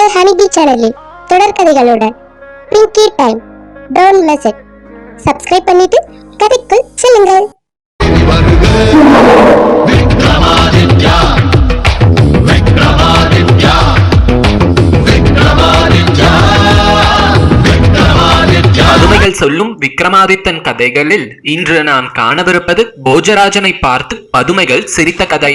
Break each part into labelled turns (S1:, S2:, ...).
S1: உங்கள் ஹனிபி சேனலில் தொடர்கதைகளுடன் Pinki time don't miss it subscribe பண்ணிட்டு கதைக்குள் செல்லுங்கள்.
S2: பதுமைகள் சொல்லும் விக்ரமாதித்தன் கதைகளில் இன்று நாம் காணவிருப்பது போஜராஜனை பார்த்து பதுமைகள் சிரித்த கதை.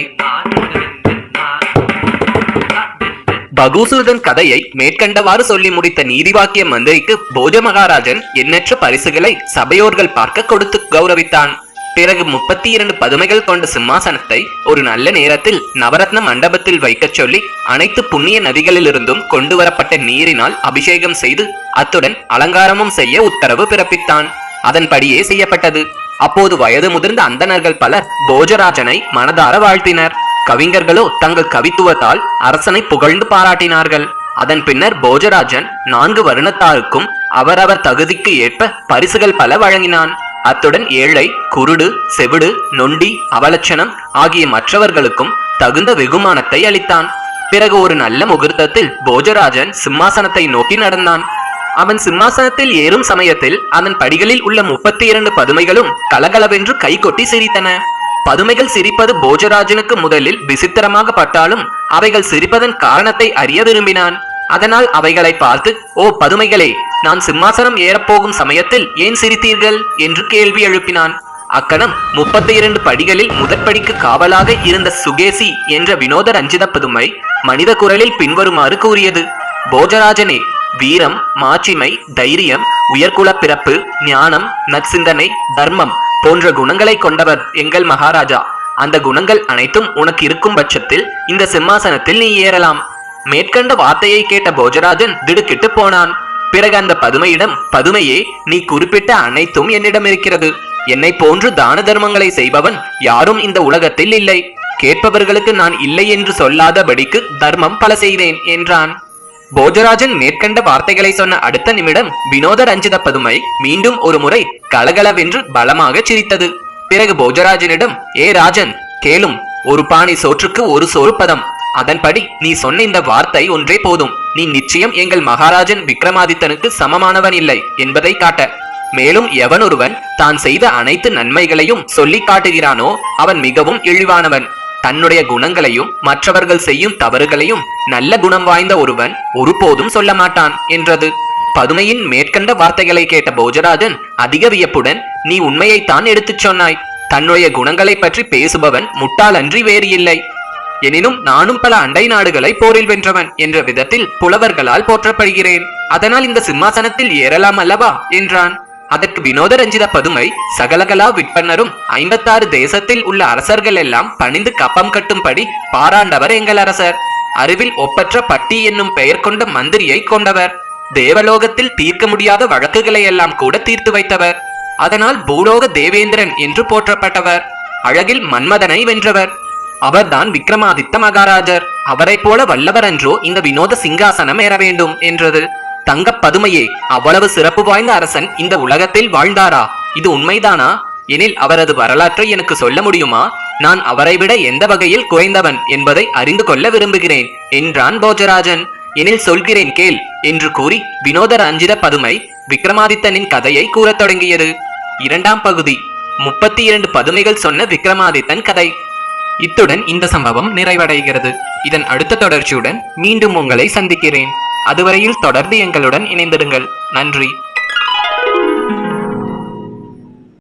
S2: பகூசுரன் கதையை மேற்கண்டவாறு சொல்லி முடித்த நீதிவாக்கிய மந்திரிக்கு போஜ மகாராஜன் எண்ணற்ற பரிசுகளை சபையோர்கள் பார்க்க கொடுத்து கௌரவித்தான். பிறகு முப்பத்தி இரண்டு பதுமைகள் கொண்ட சிம்மாசனத்தை ஒரு நல்ல நேரத்தில் நவரத்ன மண்டபத்தில் வைக்கச் சொல்லி அனைத்து புண்ணிய நதிகளிலிருந்தும் கொண்டு வரப்பட்ட நீரினால் அபிஷேகம் செய்து அத்துடன் அலங்காரமும் செய்ய உத்தரவு பிறப்பித்தான். அதன்படியே செய்யப்பட்டது. அப்போது வயது முதிர்ந்த அந்தணர்கள் பலர் போஜராஜனை மனதார வாழ்த்தினர். கவிஞர்களோ தங்கள் கவித்துவத்தால் அரசனை புகழ்ந்து பாராட்டினார்கள். அதன் பின்னர் போஜராஜன் நான்கு வருணத்தாருக்கும் அவரவர் தகுதிக்கு ஏற்ப பரிசுகள் பல வழங்கினான். அத்துடன் ஏழை குருடு செவிடு நொண்டி அவலட்சணம் ஆகிய மற்றவர்களுக்கும் தகுந்த வெகுமானத்தை அளித்தான். பிறகு ஒரு நல்ல முகூர்த்தத்தில் போஜராஜன் சிம்மாசனத்தை நோக்கி நடந்தான். அவன் சிம்மாசனத்தில் ஏறும் சமயத்தில் அதன் படிகளில் உள்ள முப்பத்தி இரண்டு பதுமைகளும் கலகலவென்று கைகொட்டி சிரித்தன. பதுமைகள் சிரிப்பது போஜராஜனுக்கு முதலில் விசித்திரமாக பட்டாலும் அவைகள் சிரிப்பதன் காரணத்தை அறிய விரும்பினான். அதனால் அவைகளை பார்த்து ஓ பதுமைகளே நான் சிம்மாசனம் ஏறப்போகும் சமயத்தில் ஏன் சிரித்தீர்கள்? என்று கேள்வி எழுப்பினான். அக்கணம் முப்பத்தி இரண்டு படிகளில் முதற்படிக்கு காவலாக இருந்த சுகேசி என்ற வினோத ரஞ்சித பதுமை மனித குரலில் பின்வருமாறு கூறியது போஜராஜனே வீரம் மாட்சிமை தைரியம் உயர்குல பிறப்பு ஞானம் நற்சிந்தனை தர்மம் போன்ற குணங்களை கொண்டவர் எங்கள் மகாராஜா. அந்த குணங்கள் அனைத்தும் உனக்கு இருக்கும் பட்சத்தில் இந்த சிம்மாசனத்தில் நீ ஏறலாம். மேற்கண்ட வார்த்தையை கேட்ட போஜராஜன் திடுக்கிட்டு போனான். பிறகு அந்த பதுமையிடம் பதுமையே நீ குறிப்பிட்ட அனைத்தும் என்னிடம் இருக்கிறது. என்னை போன்று தான தர்மங்களை செய்பவன் யாரும் இந்த உலகத்தில் இல்லை. கேட்பவர்களுக்கு நான் இல்லை என்று சொல்லாதபடிக்கு தர்மம் பல செய்தேன் என்றான். போஜராஜன் மேற்கண்ட வார்த்தைகளை சொன்ன அடுத்த நிமிடம் வினோத ரஞ்சித பதுமை மீண்டும் ஒரு முறை கலகலவென்று பலமாக சிரித்தது. பிறகு போஜராஜனிடம் ஏ ராஜன் கேளும். ஒரு பானை சோற்றுக்கு ஒரு சோறு பதம். அதன்படி நீ சொன்ன இந்த வார்த்தை ஒன்றே போதும். நீ நிச்சயம் எங்கள் மகாராஜன் விக்ரமாதித்தனுக்கு சமமானவன் இல்லை என்பதை காட்ட. மேலும் எவனொருவன் தான் செய்த அனைத்து நன்மைகளையும் சொல்லி காட்டுகிறானோ அவன் மிகவும் இழிவானவன். தன்னுடைய குணங்களையும் மற்றவர்கள் செய்யும் தவறுகளையும் நல்ல குணம் வாய்ந்த ஒருவன் ஒருபோதும் சொல்ல மாட்டான் என்றது. பதுமையின் மேற்கண்ட வார்த்தைகளை கேட்ட போஜராஜன் அதிக வியப்புடன் நீ உண்மையைத்தான் எடுத்துச் சொன்னாய். தன்னுடைய குணங்களை பற்றி பேசுபவன் முட்டாளன்றி வேறு இல்லை. எனினும் நானும் பல அண்டை நாடுகளை போரில் வென்றவன் என்ற விதத்தில் புலவர்களால் போற்றப்படுகிறேன். அதனால் இந்த சிம்மாசனத்தில் ஏறலாம் அல்லவா? என்றான். அதற்கு வினோத ரஞ்சித பதுமை சகலகலா விற்பனரும் ஐம்பத்தாறு தேசத்தில் உள்ள அரசர்கள் எல்லாம் பணிந்து கப்பம் கட்டும்படி பாராண்டவர் எங்கள் அரசர். அறிவில் ஒப்பற்ற பட்டி என்னும் பெயர் கொண்ட மந்திரியை கொண்டவர். தேவலோகத்தில் தீர்க்க முடியாத வழக்குகளை எல்லாம் கூட தீர்த்து வைத்தவர். அதனால் பூலோக தேவேந்திரன் என்று போற்றப்பட்டவர். அழகில் மன்மதனை வென்றவர். அவர்தான் விக்ரமாதித்த மகாராஜர். அவரைப் போல வல்லவர் என்றோ இந்த வினோத சிங்காசனம் ஏற வேண்டும் என்றது. தங்க பதுமையே அவ்வளவு சிறப்பு வாய்ந்த அரசன் இந்த உலகத்தில் வாழ்ந்தாரா? இது உண்மைதானா? எனில் அவரது வரலாற்றை எனக்கு சொல்ல முடியுமா? நான் அவரை விட எந்த வகையில் குறைந்தவன் என்பதை அறிந்து கொள்ள விரும்புகிறேன் என்றான் போஜராஜன். எனில் சொல்கிறேன் கேள் என்று கூறி வினோத ரஞ்சித பதுமை விக்ரமாதித்தனின் கதையை கூறத் தொடங்கியது. இரண்டாம் பகுதி முப்பத்தி இரண்டு பதுமைகள் சொன்ன விக்ரமாதித்தன் கதை. இத்துடன் இந்த சம்பவம் நிறைவடைகிறது. இதன் அடுத்த தொடர்ச்சியுடன் மீண்டும் உங்களை சந்திக்கிறேன். அதுவரையில் தொடர்ந்து எங்களுடன் இணைந்திடுங்கள். நன்றி.